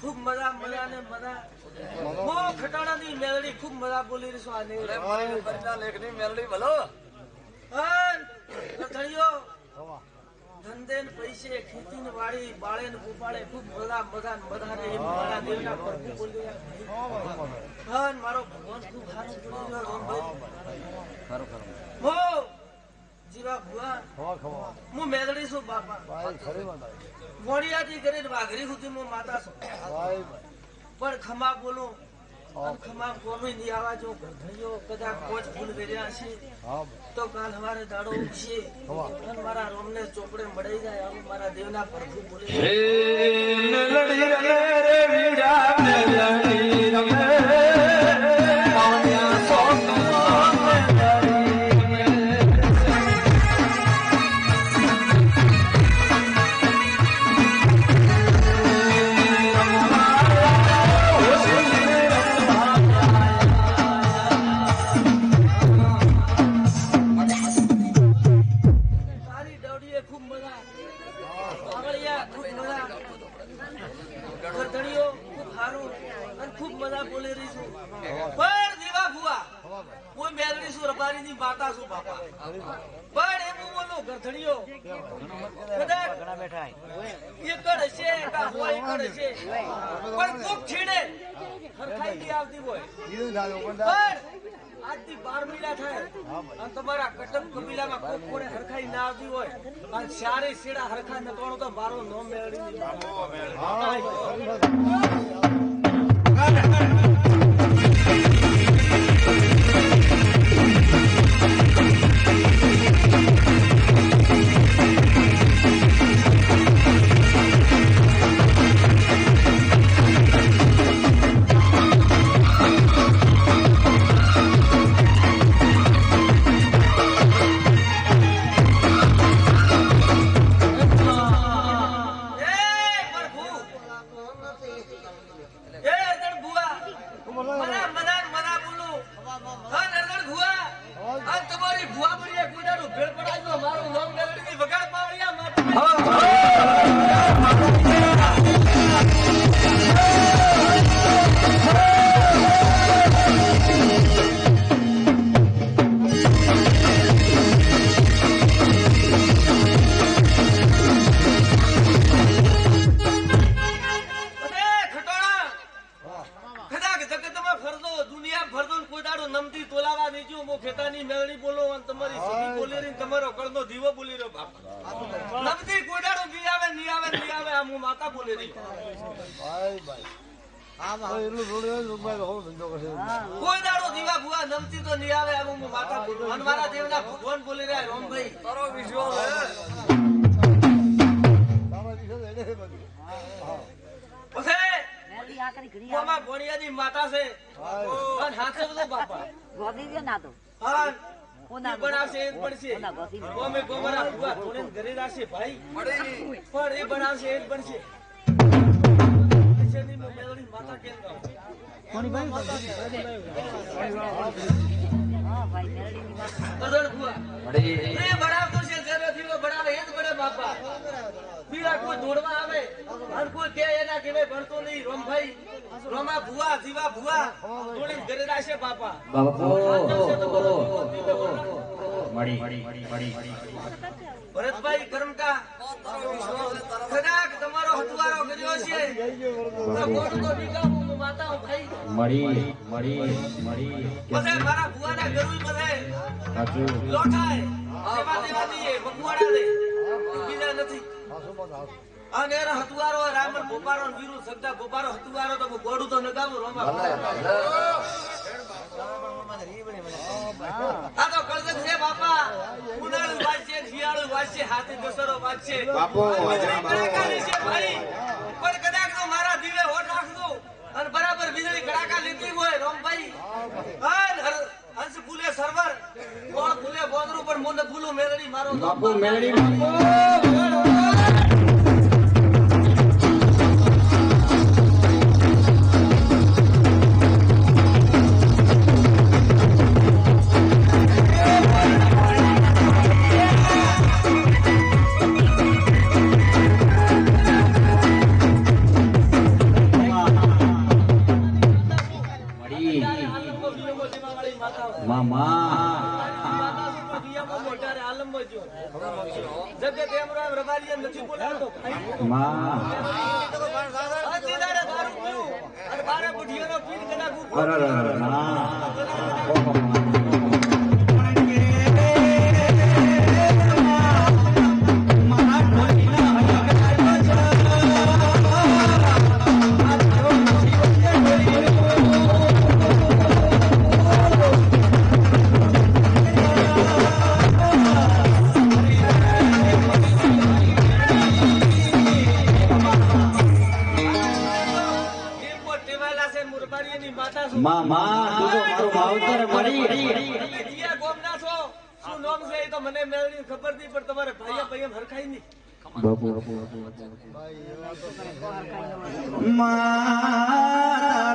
ખૂબ મજા મજા ને મજા બહુ ખટાણાની મેલડી ખૂબ મજા બોલી રહી છું આ નેવડે. અન ગરધણીઓ ધંધે ને પૈસે ખેતી ને વાડી બાળે ને ઉપાડે ખૂબ મજા મજા ને મજા રે મારા ભગવાન ખૂબ સારું હો ભુવા. હું મેલડી છું બાપા. મોડિયાથી કરીને વાઘરી સુધી હું માતા છું. પણ ખમા બોલું. ખમા કોમી નહીં આવા જો કદાચ કોચ ભૂલ કર્યા છે તો કાલ હવારે દાડો ઉગશે અને મારા રોમને ચોપડે મળી જાય આવું મારા દેવના પ્રભુ બોલે. મજા બોલી રહી છું. પણ દેવા ભુવા. હું મેલડી છું રબારીની માતા છું બાપા? પણ એ હું બોલું ગરધણીઓ કદાચ એકડ હશે કા હોય એકડ હશે પણ કોક છીડે ખરખાઈ નહીં આવતી હોય. પણ આજથી બાર મહિના થાય. અને તમારા કટક કબીલામાં કોક કોને હરખાઈ ના આવતી હોય. અને ચારે શેડા હરખા નતવાણો તો મારો નો મેળવી Ha ha ha! કોઈ દાડો દીવા ભુવા નમતી તો નહીં આવે આમ હું માતા બોલું મારા દેવના ભગવાન બોલી રહ્યા રોમભાઈ. તારો વિશ્વાસ પછી મામા ભોણિયાની માતા છે? બાપા. હા ઈ બનાવશે એ જ બનશે. ગોમરા ભુવા ઘરે ભાઈ. પણ એ બનાવશે એ જ બનશે. કે એના કેવાય ભણતો નહીં રોમભાઈ રોમા ભુવા જીવા ભુવા દોડીને ઘરે રાખશે બાપા ભરતભાઈ કરમકા કદાચ તમારો હથવારો કર્યો છે તો ખોટું તો નીકાળું, હું માતા હું ભાઈ મળી મળી મળી બધે મારા ભુવાના ગરવી બધે સાચું. લોઠાય. સેવા દેવા દઈએ મકવાડા દે. બીજા નથી. અને હતુવારો રામન ગોપારો વીરુ સગદા ગોપારો હતુવારો તો ગોડું તો નગાવું રોમા. કદાચ તો મારા દિલે હોટ અને બરાબર વીજળી કડાકા લીધી હોય રોમભાઈ. હંસ ફૂલે સર્વર કોણ ફૂલે બોદરું પણ મોને ફૂલું મેળડી મારો બાપુ મેળડી બાપુ મામા તું તો મારું માવતર મરી ગોમના છો? શું નામ છે એ તો મને મેળવી ખબર નહીં પણ તમારે ભાઈએ ભાઈએ હરખાઈ નહીં. બાપુ બાપુ મા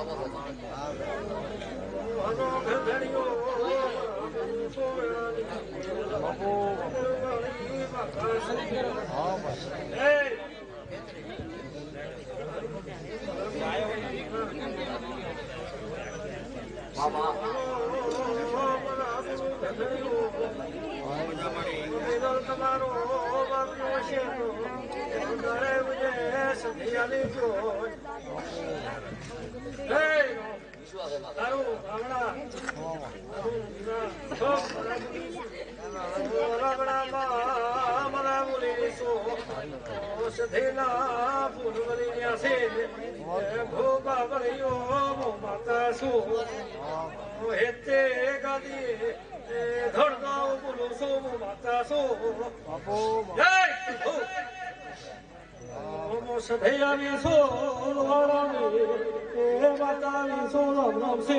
Baba. ધડકાઓ બોલો સો માતા સો બાપો જય માતાની સોલમ રમશે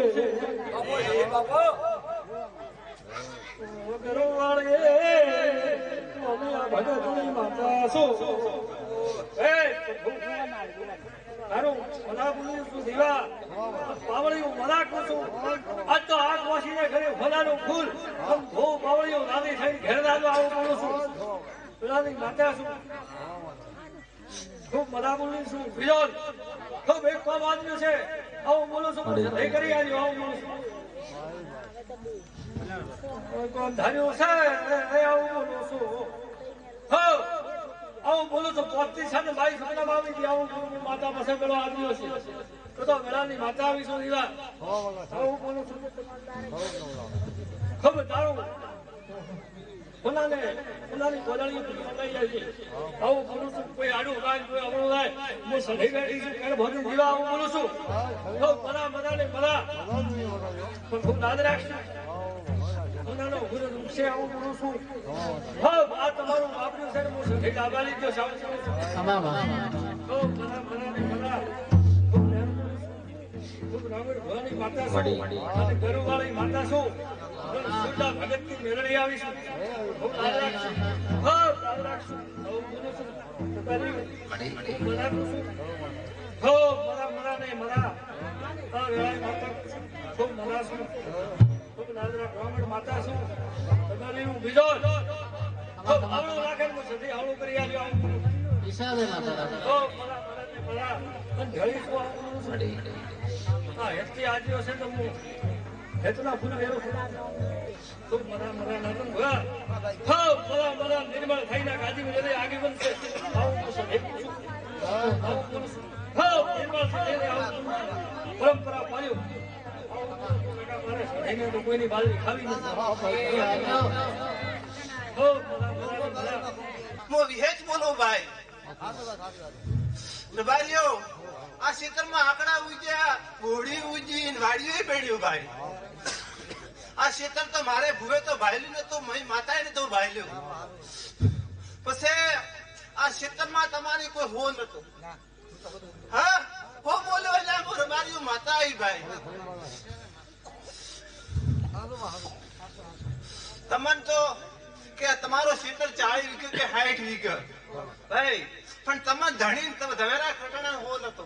ગરુવાળે અમે ભગતની માતા છો હે તારું મના પાવળીઓ મના છું આજ તો આગ વાસીને ઘરે ફલાનું ફૂલ આમ ધો પાવળીઓ નાની થઈ ઘેર આવું બોલું માતા છું ખૂબ મના બોલું છું બીજો ખૂબ એક કોમ આદમી છે. આવું બોલું છું સહી કરી આવ્યો આવું બોલું છું. કોણ ધાર્યું છે એ આવું બોલું છું. હો આવું બોલું છું પોતની સાથે મારી સપનામાં આવી હતી આવું બોલું માતા પાસે પેલો આવ્યો છે. તો તો વેળાની માતા આવી છું દીવા. આવું બોલું છું ખબર તારું. કોનાને કોનાની કોદાળી લઈ જાય છે આવું બોલું છું કોઈ આડું કાંઈ કોઈ અવળું થાય હું સધી બેઠી છું ત્યારે ભજન દીવા આવું બોલું છું. હો મરા મરા ને મરા પણ ખૂબ યાદ રાખશું. કોનાનો ગુરુ છે આવું બોલું છું. હો આ તમારું બાપનું છે હું સધી ડાબાલી આવું બોલું છું. હો મરા મરા ને મરા. ખૂબ રાવણ ભવાની માતા છું. અને ગરુવાળી માતા છું. ભગતની મેળવી આવીશું ખૂબ છું. ખૂબ છું. મરા મરા ને મરા. માતા ખૂબ મનાશું ખૂબ યાદ રાખ રાવણ માતા છું. તમારી હું બીજો ખૂબ આવડું રાખે ને હું સધી આવડું કરી આવ્યો આવું બોલું છું. હો મરા મરા ને મરા. અને ઢળી છું આવું છું. હા હેતથી આજે હશે તો હું હો મરા મરા નિર્મળ થઈને ગાદી મેળે આગે બનશે. આવું હું સધે છું આવું બોલું છું હો નિર્મળ થઈને આવું બોલું છું. પરંપરા પાડ્યો. આવું બોલું છું. કાકા મારે સધીને તો કોઈની બાજરી ખાવી નથી હો મરા મરા. ને મરા હું વિહેજ બોલું ભાઈ. રબારીઓ આ ક્ષેત્રમાં આંકડા ઉજ્યા ઘોડી ઉજી વાડીઓ પડ્યું ભાઈ. આ ક્ષેત્ર તો મારે ભૂવે તો ભાઈલું ને તો માતાએ ને તો ભાઈલું પછી આ ક્ષેત્રમાં તમારી કોઈ હો નતો. હા? હો બોલ્યો એટલે રબારીઓ માતા આવી ભાઈ. તમને તો કે તમારો ક્ષેત્ર ચાળી વીઘે કે સાઠ વીઘે ભાઈ પણ તમે ધણી તમે ધવેરા ખટાણા હો નતો.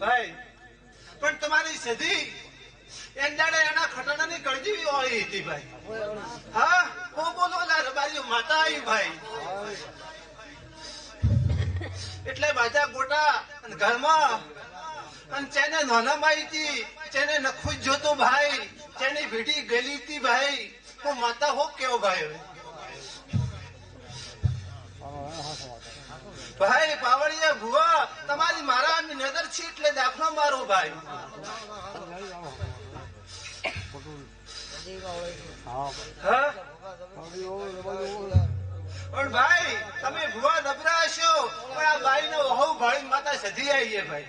ભાઈ, પણ તમારી સધી એંડાડે એના ખટાણાની કળજી વાળી હતી ભાઈ. હા હું બોલો લા માતા આવી ભાઈ. એટલે બાજા ગોટા અને ઘરમાં, અને ચેને નાના માહિતી ચેને નખું જોતો ભાઈ ચેની ભીડી ગયેલી હતી ભાઈ, હું માતા હો કેવો ભાઈ ભાઈ પાવડિયા ભુવા તમારી મારા નજર છે એટલે દાખલો મારો ભાઈ. પણ ભાઈ તમે ભુવા નબરા છો પણ આ બાઈ નો વહુ ભાઈ માતા સધી આવીએ ભાઈ.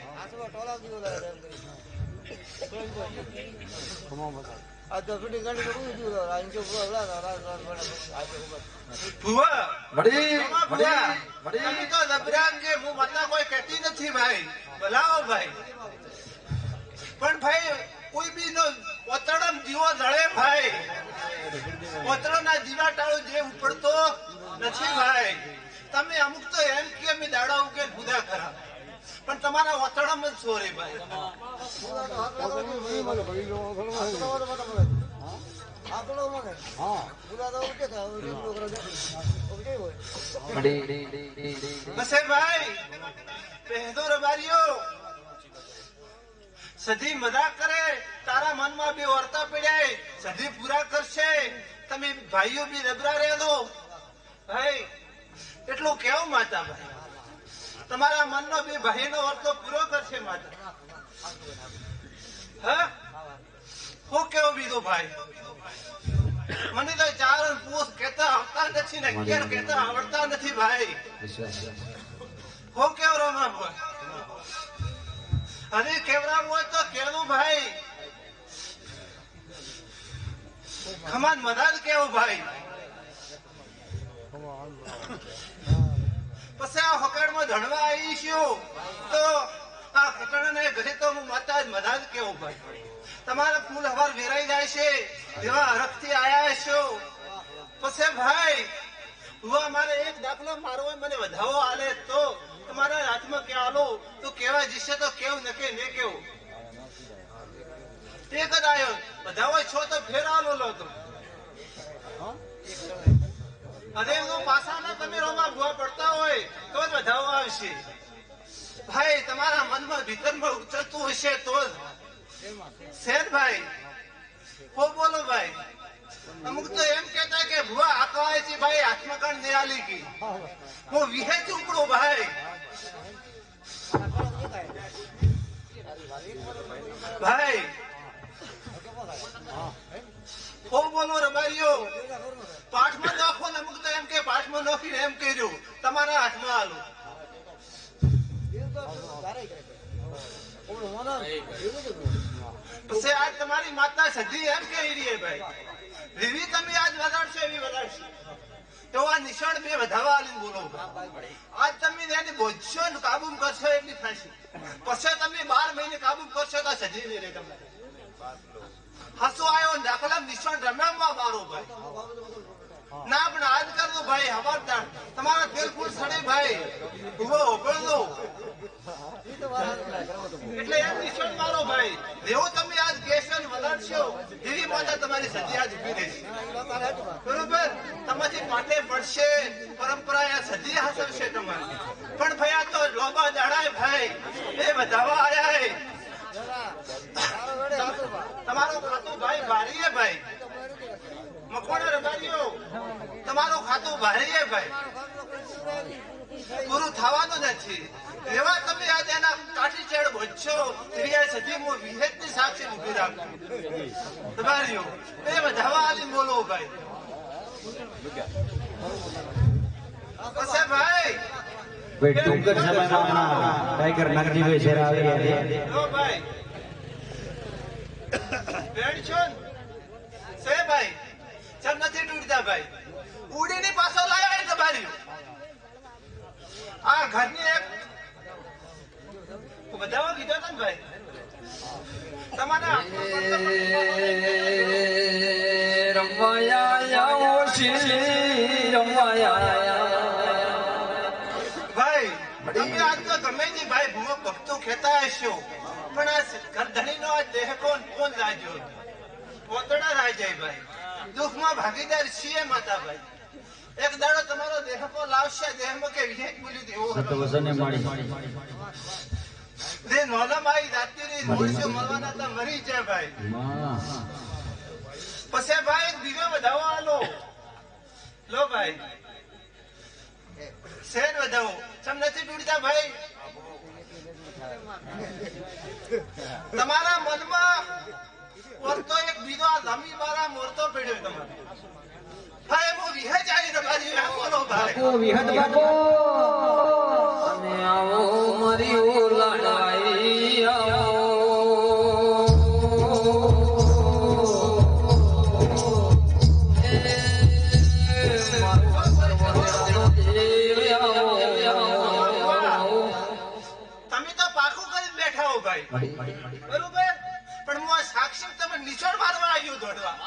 પણ ભાઈ કોઈ બી નો ઓતડમ જીવો જળે ભાઈ ઓતડો ના જીવા ટાળો જે ઉપડતો નથી ભાઈ તમે અમુક તો એમ કે દાડા ઉકેલ ભૂદા ખરા પણ તમારા ઓતડમ જ સોરે ભાઈ. રબારીઓ સધી મજાક કરે, તારા મનમાં બે વર્તા પડ્યા, સધી પૂરા કરશે. તમે ભાઈઓ બી રબરા રહેલો. ભાઈ, એટલું કેવું માતા ભાઈ? તમારા મનનો બે ભાઈનો વર્તો પૂરો કરશે માતા હા? હું કેવો બીજો ભાઈ? મને તો ચાર પૂછ કેતા આવતા નથી ને કેર કેતા આવડતા નથી ભાઈ. હું કેવ રમા ભાઈ અને કેવરા હોય તો કેવું ભાઈ. ખમાન મદદ કેવું ભાઈ? પછી આ હોકડમાં ધણવા આવી છું તો આ ખટણાને ઘરે તો હું માતા જ મધા જ કેવું ભાઈ. તમારા ફૂલ હવાર વેરાઈ જાય છે. એવા હરખથી આયા છો. પછી ભાઈ હું મારે એક દાખલો મારો મને વધાવો આલે તો તમારા હાથમાં કે આલો, તો કેવા જશે તો કેવું નકે ને કેવું. એક જ આવ્યો વધાવો છો તો ફેર આલો લો તો. અને એમનો પાસાના કમેરોમાં ભૂવા પડતા હોય, તો જ વધાવો આવશે. ભાઈ, તમારા મનમાં ભીતરમાં ઉતરતું હશે તો જ. શેઠભાઈ હો, બોલો ભાઈ. અમુક તો એમ કેતા કે ભુવા આકવાય છે, ભાઈ આત્મકાંડ નિરાલી કી. હું વિહે ચૂકડું ભાઈ. ભાઈ. હો, બોલો રબારીઓ. પાઠમાં નાખો અમુક એમ કર્યું, તમારા હાથમાં હાલો તમારી માતા સધી એમ કહી રહી ભાઈ રીવી તમે આજ વધારશો, એવી વધારશો. તો આ નિશાળ બે વધાવા આલીને બોલો આજ તમે એને બોજશો ને કાબુ કરશો એટલી થશે પછી તમે બાર મહિને કાબુ કરશો તો સજી નહીં રહે તમને હસો આવ્યો દાખલા નિશાળ રમ્યા મારો ભાઈ. ના, પણ આજ કરવું ભાઈ હવાદાર તમારા ફૂલ સડે ભાઈ. ઊભો દો એટલે એમ નિશાળ મારો ભાઈ. જેવો તમે આજ કેશન વધારશો એવી માતા તમારી સદી આજ ઊભી રહેશે બરોબર? તમારી માટે પડશે પરંપરા આ સજી હાસવશે તમારી. પણ ભાઈ, આ તો લોબા દાડાય ભાઈ. એ વધાવા આયા તમારો ખાતું ભાઈ, ભારી ભાઈ. મકોડા રબારીઓ તમારું ખાતું ભારે ભાઈ. પૂરું થવાનું નથી. એવા તમે આજે એના કાઠી ચેડ ભોજો ત્રિયા સદી હું વિહેતની સાક્ષી મૂકી રાખું. રબારીઓ એ વધાવા આલી બોલો ભાઈ. પછી ભાઈ. ભાઈ ટૂંક જ સમયમાં ટાઈગર નાગજીભાઈ શેર આવી રહ્યા ભાઈ. બેન છો ને? સે ભાઈ. ચમ નથી તૂટતા ભાઈ. ઉડીની પાછો લાયા તમારી. આ ઘરની એક બધામાં કીધો ને ભાઈ. તમારા ભાઈ તમે આજ તો ગમે તે ભાઈ ભૂવો ભક્તો કહેતા હશો. પણ આ ગરધણીનો આ દેહ કોણ કોણ રાજો પોતડા રાજાય ભાઈ. દુઃખમાં ભાગીદાર છીએ માતાભાઈ. એક દાડો તમારો દેહ કો લાવશે દેહમાં કે વિહેક બોલ્યું દેવો નોલમ આવી જાતી રહી મોરસો મરવાના તો મરી જાય ભાઈ. પછી ભાઈ એક દીવો વધાવો આલો. લો ભાઈ. શેર વધાવો. સમ નથી તૂટતા ભાઈ? તમારા મનમાં ઓરતો એક બીજો આ જમી મારા મોરતો પડ્યો તમારે. ભાઈ હું વિહે ચાલી તમારી આ બોલો ભાઈ. ઓ વિહત બાપો. અને આવો મરી ઓલાડાઈ. નિચોડ મારવા આવ્યો દોડવા.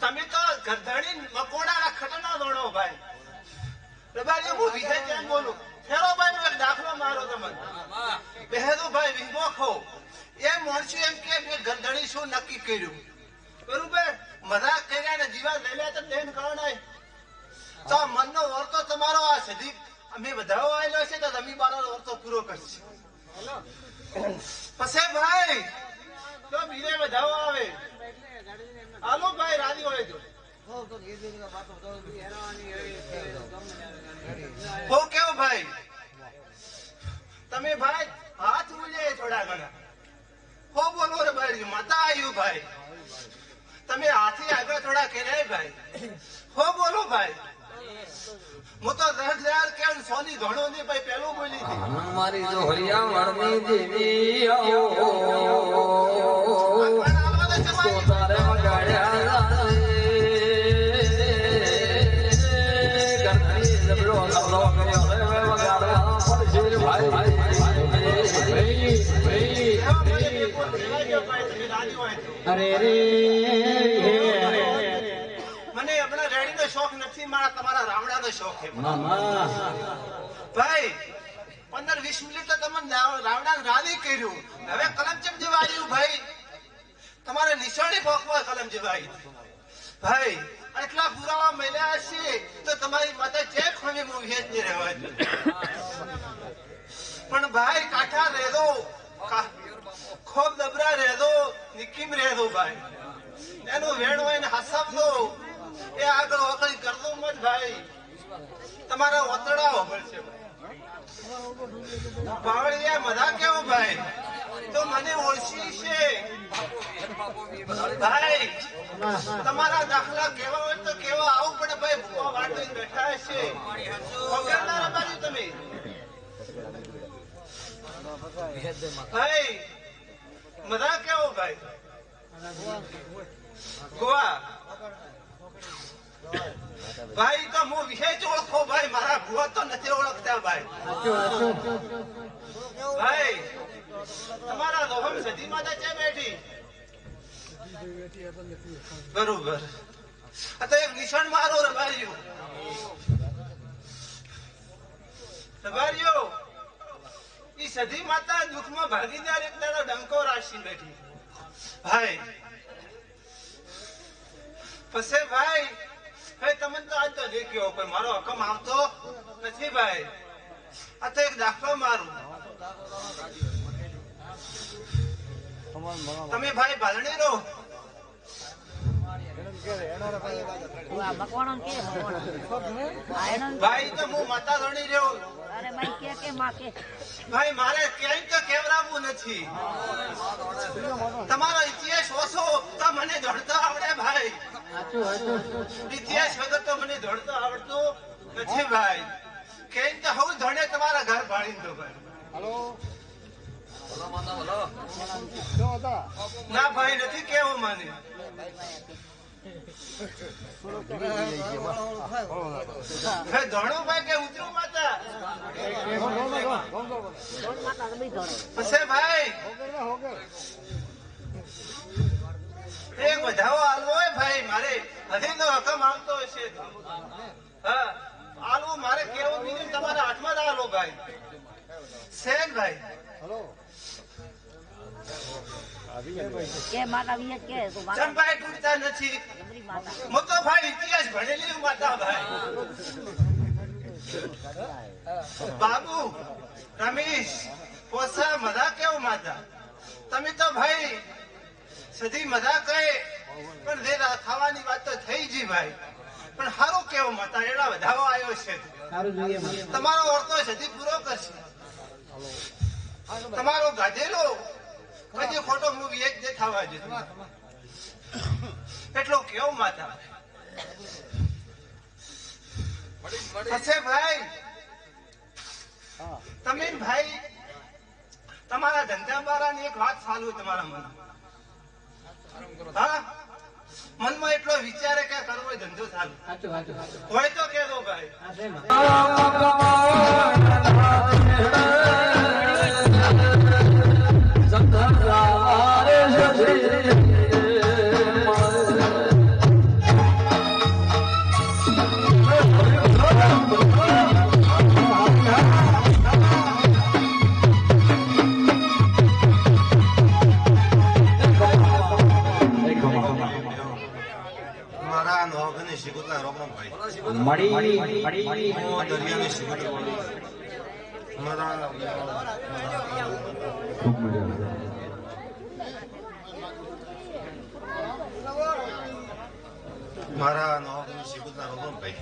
તમે તો ગરધણી મકોડાના ખટના દોડો ભાઈ. પ્રભાજી હું વિજય કેમ બોલું? ફેરો ભાઈ નો એક દાખલો મારો તમને. બેહરો ભાઈ વિમો ખો. એ માણસો એમ કે મેં ગરધણી શું નક્કી કર્યું? બરોબર મજાક કર્યા ને જીવા લઈ લે તો દેન નહીં. તો મનનો વર્તો તમારો આ સદી અમે વધારો આવેલો છે તો તમે બારો વર્તો પૂરો કરશે. પછી ભાઈ તો બીજે વધાવો આવે. હાલો ભાઈ રાજી હોય તો. કેવું ભાઈ? તમે ભાઈ હાથ ઉલે થોડા ઘણા. હો બોલો ભાઈ માતા આવ્યું ભાઈ. તમે હાથી આગળ થોડા કેરાય ભાઈ. હો બોલો ભાઈ. મારી જો હરિયા વરમી દેવી તારે મગાડ્યા અરે રે મારા તમારા રાવણાનો શોખ છે. ભાઈ પંદર વીસ મિનિટ તો તમે રાવડા રાવી કર્યું. હવે કલમચંદ જેવા આવ્યું ભાઈ? તમારે નિશાળી ભોખવા કલમ ભાઈ ભાઈ એટલા પુરાવા મળ્યા છે તો તમારી માતા જે ખોમી મૂવી જ નહીં રહેવા પણ ભાઈ કાઠા રહેદો ખૂબ દબરા રહેદો નિકીમ રહેદો ભાઈ. એનું વેણ હોય ને હસાવ દો એ આગળ ઓકળી કરતો મત ભાઈ. તમારા ઓતડા હોભળશે બાવળિયા મધા કેવું ભાઈ? તો મને ઓળખી છે. ભાઈ, તમારા દાખલા કેવા હોય તો કેવા આવું પડે ભાઈ, ભૂવા બેઠા છે તમે. ભાઈ મધા કેવો ભાઈ? ગોવા ભાઈ, તો હું વિશેષ ઓળખો ભાઈ, મારા ભુવા તો નથી ઓળખતા ભાઈ. ભાઈ, તમારા રોહમ સદી માતા છે બેઠી? બરોબર. તો એક નિશાન મારો રબારીઓ. રબારીઓ, ઈ સદી માતા દુઃખમાં ભાગીદાર એક દાડો ડંકો રાશિ બેઠી. ભાઈ, પછી ભાઈ ભાઈ તમને તો આજ તો દેખ્યો પણ મારો હકમ આવતો નથી ભાઈ. આ તો એક દાખલો મારું. તમે ભાઈ ભાલણી રહો. ભાઈ તો હું માતા ધણી રહ્યો. અરે ભાઈ કે કે માં કે? ભાઈ મારે ક્યાંય તો કેવરાવું નથી. તમારો ઇતિહાસ ઓછો તો મને જોડતો આવડે ભાઈ. ઇતિહાસ વગર તો મને જોડતો આવડતો નથી ભાઈ. ક્યાંય તો હું ધણે તમારા ઘર ભાળી દો ભાઈ. ના ભાઈ નથી કેવું મને. ભાઈ ધણું ભાઈ કે ઉતરું માતા ભાઈ એક વધાવો આલવો હોય ભાઈ મારે હજી તો હકમ આવતો હશે હા આલવું મારે કેવું તમારા હાથમાં જ ભાઈ શેન ભાઈ કે માતા વીએ કે તું માતા ચંપાઈ તૂટતા નથી જબરી માતા હું તો ભાઈ ઇતિહાસ ભણેલી માતા ભાઈ બાબુ રમેશ પોસા મજા કેવું માતા? તમે તો ભાઈ સધી મજા કહે પણ જે ખાવાની વાત તો થઈ જી ભાઈ. પણ સારું કેવું માતા એડા વધાવો આવ્યો છે. તમારો વર્તો સધી પૂરો કરશે. તમારો ગાધેલો કદી ખોટો મૂવી એક જે થવા જતો એટલો કેવું માતા? પછી ભાઈ તમે ભાઈ તમારા ધંધા બારાની એક વાત સાલું તમારા મન હા? મનમાં એટલો વિચારે કે કરવો હોય ધંધો ચાલુ. હોય તો કે દો ભાઈ રોકણભાઈ મળી મળી હું દરિયાની શીખુતા મારા મારા નોકની શીખુતા રોકણભાઈ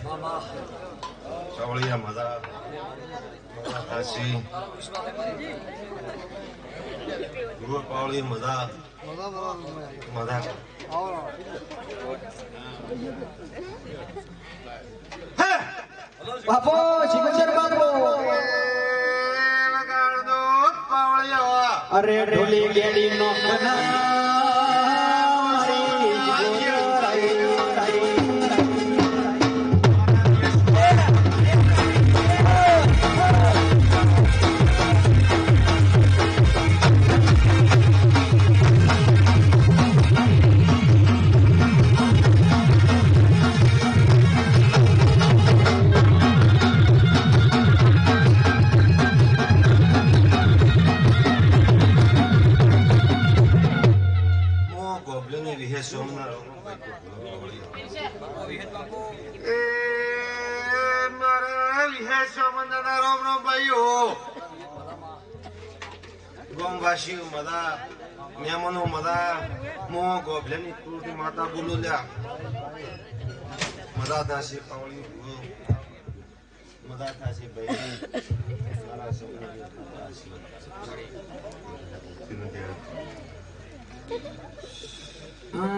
ચવળિયા મજા મજા કાશી ગુરુ પાવળી મજા મજા બાપો સિકંદર બાપો અરે ઢોલી ગેડી નો કના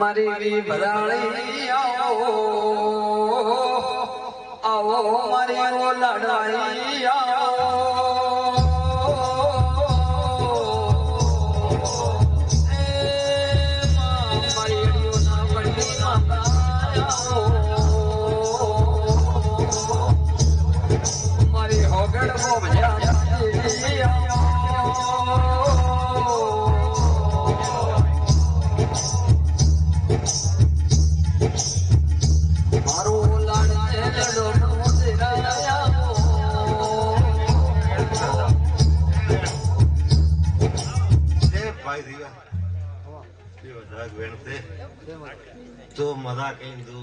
મારી ભરાળી આવો આવો મારી લડાઈ నాకు పెడితే తో మదాకైందు